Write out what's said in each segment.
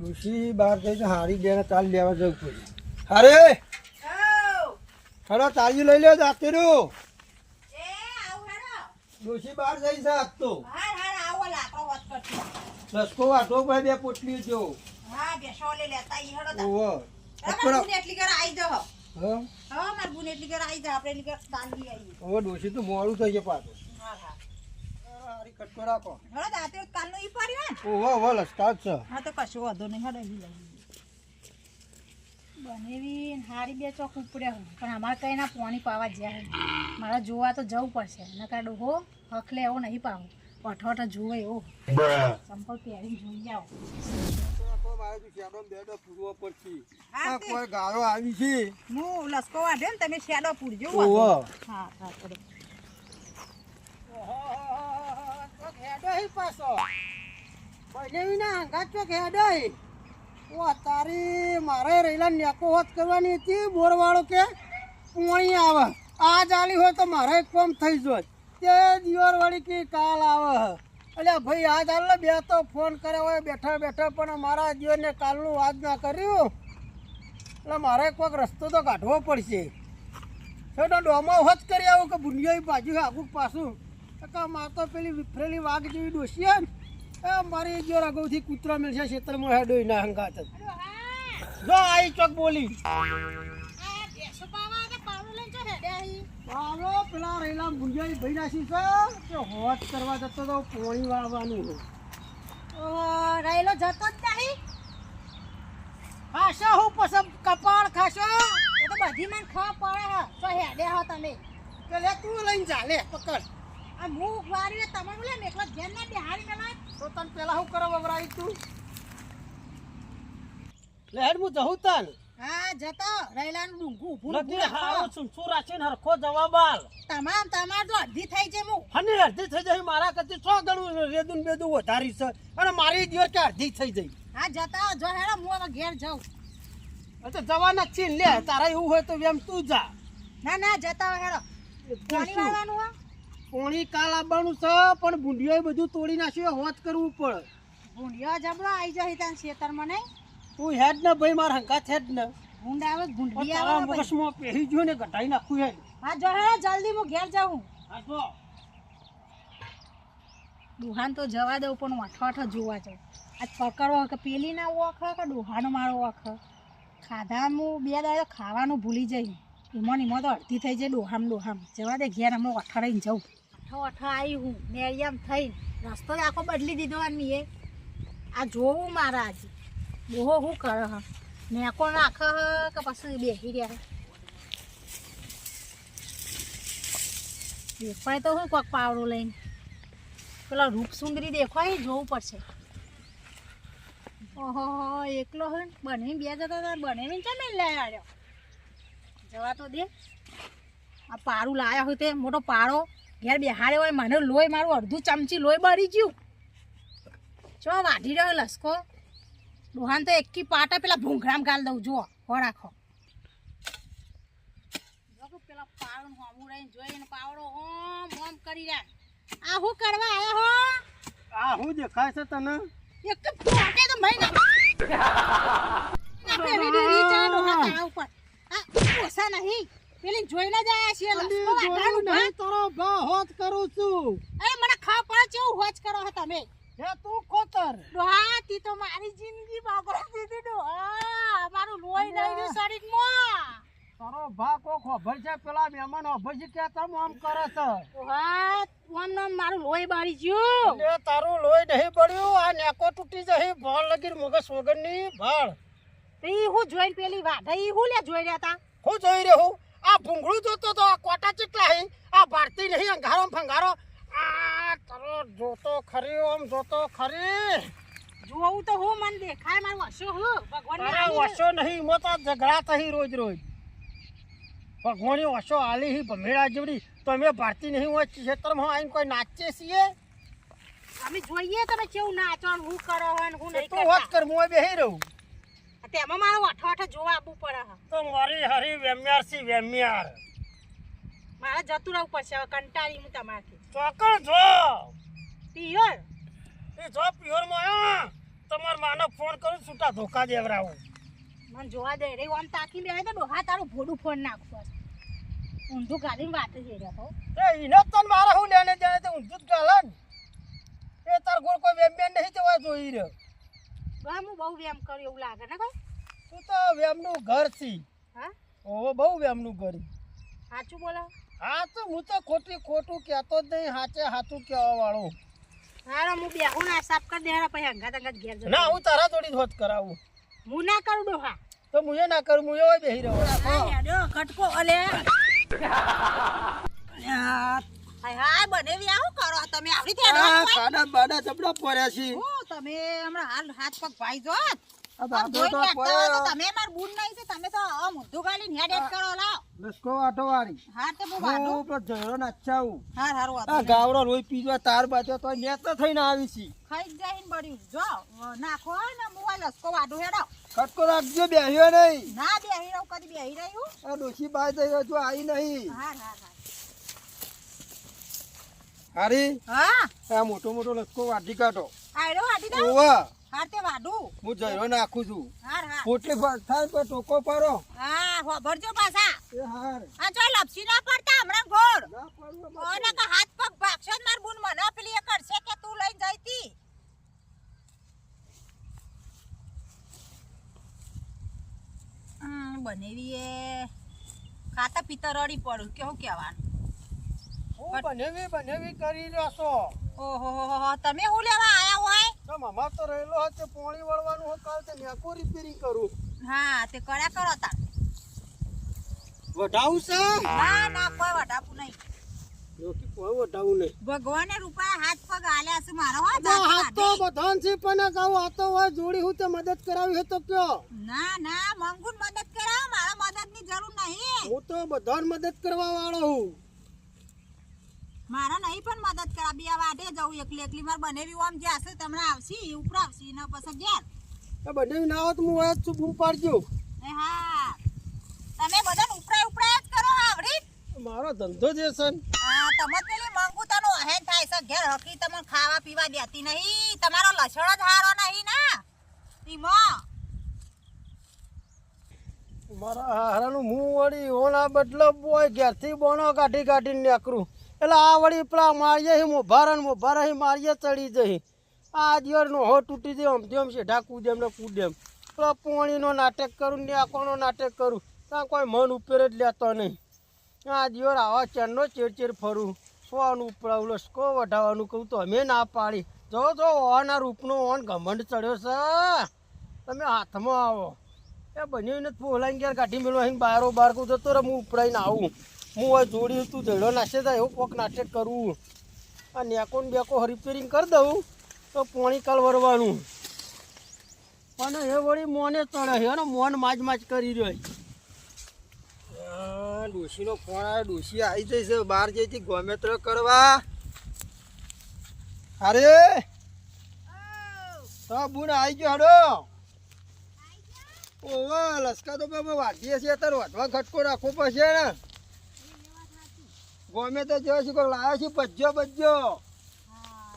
ડોશી બહાર જઈને હારી બેને ચાલ લેવા જવું પડે. અરે હેડો ચાલી લઈ લે જાતે રહ્યો ડોશી બહાર જઈ છે આજ તો. લસકો વાટો ભાઈ બે પોટલી જો. ઓહો. અકડા હા? હવે ડોશી તો મોડું થઈ ગયું પાછું. હારી કટકો રાખો. ઓહો ઓહો લસકા જ છે બનેવી હારી બે ચોક ઉપડ્યા હોય પણ અમારે કઈ ના પાણી પાવા જ્યાં મારે જોવા તો જવું પડશે. નકા ડોહો હખલે એવો નહીં પાવો. અઠો અઠો જુએ એવો. ચંપલ પહેરી જોઈ આ કોઈ ગાળો આવી છે. હું લસકો વાઢે ને તમે શેડો પૂરજો હા હા પડે ચોક પાછો. બનેવીના હંગા ચોક હેડો ઓ, તારી, મારે રહેલા નેકો હોત કરવાની હતી, બોરવાળો કે પોણી આવે. આ ચાલી હોય તો મારે કોમ થઈ જોત તે દિવાર વાળી કે કાલ આવે. એટલે ભાઈ આ ચાલ બે તો ફોન કર્યો હોય, બેઠા બેઠા પણ મારા જીવનને કાલનું વાત ના કર્યું. એટલે મારે કોઈક રસ્તો તો કાઢવો પડશે. છોટો ડોમો હોત કરી આવું કે બુનિયાઈ બાજુ આગું પાછું. કાકા માર તો પેલી વિફરેલી વાઘ જેવી ડોસી હે ને એ મારી જો અગાઉથી કૂતરા મળશે ક્ષેત્રમાં ના હંગાત જો. આઈ ચોક બોલી. પાવલો પેલા મુંજાઈ ભઈ નાસી છે કે હોત કરવા જતો તો પોણી વાળવાનું હોય. રહેલો જતો જ નહીં ખાશો હું પસંદ કપાળ ખાશો? એ તો બધી મને ખબર પડે તો હેડે હો તમે? તું લઈને જા લે પકડ. આ મુખ વારી તમે બોલે એકલો જેમ ને બિહારી મેલા તો તને પેલા હું કરવા વવરાઈ તું? લહેર હું જહું તન. હા જતો. રહેલાનું ડુંગું હારો રાખો. રાખીને હરખો જવાબ આલ. તમામ તમાર તો અડધી થઈ છે હું હની અડધી થઈ જાય મારા કરતી સો ગણું રેદુન બેદું વધારી છે. અને મારી દિવસ કે અડધી થઈ જાય. હા જતા. જો હેડો હું હવે ઘેર જાઉં. તો જવાના જ છે લે તારા એવું હોય તો એમ તું જા. ના ના જતા હેડો. પાણી વાળવાનું હો. પોણી કાલ આવવાનું છે પણ બુંડિયો બધું તોડી નાખ્યું હોત કરવું પડે ભૂંડિયો જબરો આવી જાય ત્યાં ખેતરમાં નહીં? તું હેડ ને ભાઈ મારા હંકાત હેડ ને. ભૂંડ આવે પણ ભૂંડી આવે. મગજમાં પહેરી ગયું ને ઘટાઈ નાખું હેડ. હા જો હે જલ્દી હું ઘેર જાઉં. હા તો ડુહાન તો જવા દઉં પણ હું આઠો આઠો જોવા જાઉં. આજ પકડો કે પેલી ના ઓખ કે ડોહાનો મારો ઓખ ખાધા હું બે દાડો ખાવાનું ભૂલી જઈ. એમાં ને એમાં તો અડધી થઈ જાય ડોહામ ડોહામ. જવા દે ઘેર હમણાં અઠાડીને જાઉં. અઠો અઠો આવી હું મેરિયામ થઈ રસ્તો આખો બદલી દીધો મીએ આ જોવું મારા આજે. ડોહો શું કરે હ? મેકો નાખે હ કે પછી બેસી રહ્યા દેખાય તો હું કોક પાવડો લઈને. પેલા રૂપસુંદરી દેખાય જોવું પડશે. ઓહો, એકલો હોય ને બને બે જતા હતા, બને ચમે લઈ આવ્યો જવા તો દે. આ પારું લાયા હોય તે મોટો પારો ઘેર બેહાડ્યો હોય મને લોહી મારું અડધું ચમચી લોહી બળી ગયું. ચો વાઢી રહ્યો લસકો. ડોહાન તો એકી પાટા પેલા ભૂંઘરામ ગાલ દઉં જુઓ હો રાખો. પેલા પાવડો હોમું રહીને જોઈને પાવડો હોમ હોમ કરી રહ્યા. આ શું કરવા આયા હો? આ હું દેખાય છે તને? એક પોતે તો મહી ના ના પેલી ડોહા ઉપર. આ ઓસા નહીં. પેલી જોઈને જ આયા છીએ અને લસકો જોયું નહીં તારો બા હોત કરું છું. અરે મને ખા પડે કેવું હોચ કરો હો તમે? હે તું ખોતર. ડોહા તી તો મારી જિંદગી બગડી દીધી ડોહા મારું લોહી નહીં રહ્યું શરીરમાં તારો બા કોક હોભર છે પેલા મહેમાન હોભર છે કે તમ આમ કરે છે? હા ઓમ નામ મારું લોહી બાળી ગયું એ તારું લોહી નહીં પડ્યું આ નેકો તૂટી જહી ભાળ લગીર મગસ વગરની ભાળ. તો ઈ હું જોઈને પેલી વાઢા ઈ હું લે જોઈ રહ્યા તા? હું જોઈ રહ્યો હું આ ભૂંગળું જોતો તો આ કોટા ચેટલા હી? આ ભારતી નહીં અંગારો ફંગારો આ તારો જોતો ખરી ઓમ જોતો ખરી. જોવું તો હું મને દેખાય મારું વસો હું. ભગવાન વસો નહીં મો તો ઝઘડા થઈ રોજ રોજ. ભગવાની વસો આલી હી ભમેડા જેવડી. તો અમે ભારતી નહીં હોય ક્ષેત્રમાં આવીને કોઈ નાચીએ છીએ અમે જોઈએ તમે કેવું નાચો હું કરો હોય હું નહીં તું હોત કર હું બેહી રહું. તેમાં મારો અઠો અઠો જોવા આવવું પડે. તો મારી હરી વેમ્યાર સી વેમ્યાર. મારે જતું રહેવું પડશે હવે કંટાળી હું તમારાથી. ચોકર જો. પિયર? એ જો પ્યોરમાં તમાર માનો ફોન કરું છૂટા ધોકા દેવરાવું. મને જોવા દે રે આમ તાકી લે તો ડોહા તારું ભોડું ફોન નાખું ઊંધું ગાલીને વાત જ રહ્યા તો એ ઇનો તન મારા હું લેને જાય તો ઊંધું જ ગાલન. એ તાર ગોળ કોઈ વેમ્યાર નહીં જોવા જોઈ રહ્યો. હું બહુ વેમ કર્યો એવું લાગે ને કોઈ? તું તો વેમનું ઘર છી. હા? ઓ બહુ વેમનું ઘર સાચું બોલો? હા તો હું તો ખોટી ખોટું કહેતો જ નહીં સાચે સાચું કહેવા વાળો. હારો હું બેહું ના સાફ કરી દે પછી અંગાત અંગાત ઘેર જતો ના હું તારા જોડી ધોત કરાવું. હું ના કરું ડોહા. તો હું એ ના કરું હું એવો બેહી રહ્યો કટકો અલે. હાય હાય બનેવી આવું કરો. તમે આવડી થેડો આ ખાડા બાડા ચપડા પડ્યા છે. ઓ તમે હમણાં હાલ હાથ પગ ભાઈ જો. તો તો તમે માર બૂન નહીં છે તમે તો ઊંધું ગાલીને હેડ હેડ કરો લાવ. લસકો આટો વાળી. હા તે બુ વાડો ઉપર જરો નાચાઉ હા હારું આ ગાવરો રોઈ પીવા તાર બાજો તો નેત તો થઈને આવી છી. ખાઈ જ જાય ને બળ્યું જો નાખો ને મોબાઈલ લસકો વાડો હેડો. કટકો રાખજો બેહ્યો નહીં. ના બેહી રહું કદી બેહી રહ્યું. આ ડોશી બાય થઈ જો આવી નહીં. હા હા હારી હા. આ મોટો મોટો લસકો વાઢી કાઢો. આયરો વાઢી દો ઓવા. હાર તે વાડું. હું જયરો નાખું છું. હાર હા પોટલી થાય પર ટોકો પારો હા હોભરજો પાછા. એ હાર. આ જો લપસી ના પડતા હમણાં ગોળ. ના પાડવું ઓને કે હાથ પગ ભાગશો માર બુન. મને પેલી એ કરશે કે તું લઈને જઈતી. બનેવી એ ખાતા પીતા રડી પડું કેવું કહેવાનું? બનેવી બનેવી કરી રહ્યો છો. ઓહો તમે હું લેવા આયા હોય? તો મામા તો રહેલો હતો પોણી વળવાનું હોય કાલ તે મેકો રિપેરિંગ કરું. હા તે કર્યા કરો તા વઢાવું છે? ના ના કોઈ વટાપું નહીં. જોકી કોઈ વઢાવું નહીં. ભગવાને રૂપા હાથ પગ આલ્યા છે મારો હો હાથ તો બધાન છે પણ કહું આ હોય જોડી હું તે મદદ કરાવી હે તો કયો? ના ના મંગુન મદદ કરાવ મારા મદદની જરૂર નહીં. હું તો બધાન મદદ કરવા વાળો હું. મારા નહીં પણ મદદ કરા. બે વાટે જવું એકલી એકલી. માર બનેવી ઓમ જશે તમને આવશી ઉપર આવશી ને પછી ઘેર. તો બનેવી ના હોત હું હોય જ બૂમ પાડજો. એ હા. તમે બધાને ઉપરાય ઉપરાય જ કરો આવડી. મારો ધંધો જે છે હા તમે પેલી માંગુ તનો અહેન થાય છે ઘેર હકી તમને ખાવા પીવા દેતી નહીં. તમારો લસણો જ હારો નહીં ના. ઈમો. મારા હારાનું મું વળી ઓના બદલો બોય ઘેરથી બોનો કાઢી કાઢીને નીકળું. એટલે આ વળી પેલા મારીએ હી મોભારા ને મોભારા હી મારીએ ચડી જઈ આ દિયરનો હો તૂટી જાય આમ જેમ છે ઢાકું જેમ ને કૂદેમ. પેલા પોણીનો નાટક કરું, ને આકોનો નાટક કરું, ત્યાં કોઈ મન ઉપર જ લેતો નહીં. આ દિવર આવા ચેરનો ચેર ચેર ફરું. સોનું ઉપડાવું લસકો વઢાવવાનું કહું તો અમે ના પાડી. જો જો, ઓના રૂપનો ઓન ઘમંડ ચડ્યો છે. તમે હાથમાં આવો. એ બન્યું પોલાઈને ઘેર કાઢી મેળવો બારો બાર કહું જતો રે હું ઉપડાઈને આવું. હું આ જોડી તું ધડો નાશે થાય એવું કોક નાટક કરવું આ નેકો ને બેકો રિપેરિંગ કરી દઉં તો પોણી કાલ વરવાનું. પણ એ વળી મોને ચડે છે ને મોન માજ માજ કરી રહ્યો ડોશીનો ફોન આવ્યો, ડોશી આવી જઈ છે, બહાર જઈ હતી ગોમેત્ર કરવા. અરે તો બુન આવી ગયો હડો. ઓવે, લસકા તો વાટીએ છીએ, અત્યારે વાટવા ખટકો રાખવો પડશે ને. ગમે તો જો છે કોઈ લાવ્યો છે બજ્જો બજ્જો હા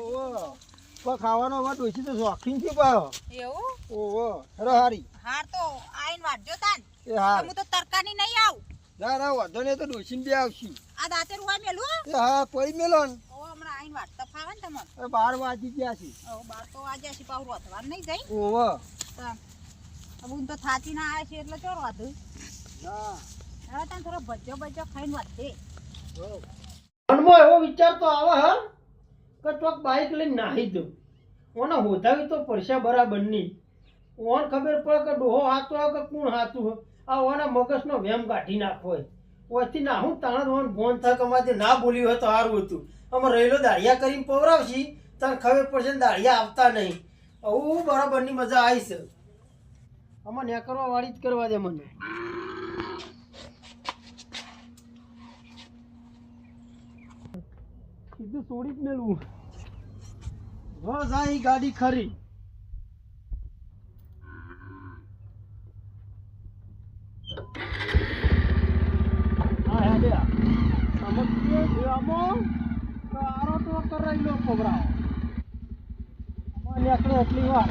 ઓવો કોઈ ખાવાનો વાત ઓછી તો શોખીન છે પાછો એવું? ઓહો હરો હારી. હાર તો આઈન વાટજો તાન. એ હાર. હું તો તરકારી નહીં આવું. ના ના વાંધો નહીં તો ડોસીને બે આવશી. આ દાંતે રૂવા મેલું એ હા પડી મેલો ને. બાર વાગી ગયા છે. ઓ બાર તો વાગ્યા છે પાઉ રોધવાનું નહીં જઈ ઓહો. હું. તો થાકી ના આવે છે એટલે ચોર વાધું. ના હવે તાન મનમાં એવો વિચાર તો આવે હા, કે ચોક બાઇક લઈને નાહી દઉં. ઓને હોધાવી તો પડશે બરાબર ઓન ખબર પડે કે ડોહો હાથો આવે કે કોણ હાથું હોય. આ ઓના વેમ કાઢી નાખો હોય. ના હું તાણ ઓન ફોન થાય કે અમારે ના બોલ્યું હોય તો સારું હતું. અમે રહેલો દાળિયા કરીને પવરાવશી, તને ખબર પડશે ને દાળિયા આવતા નહીં. આવું બરાબરની મજા આવી છે. આમાં ન્યા કરવા વાળી જ કરવા દે મને. સીધું છોડી જ મેલું. રોજ આ ગાડી ખરી. એટલી વાર.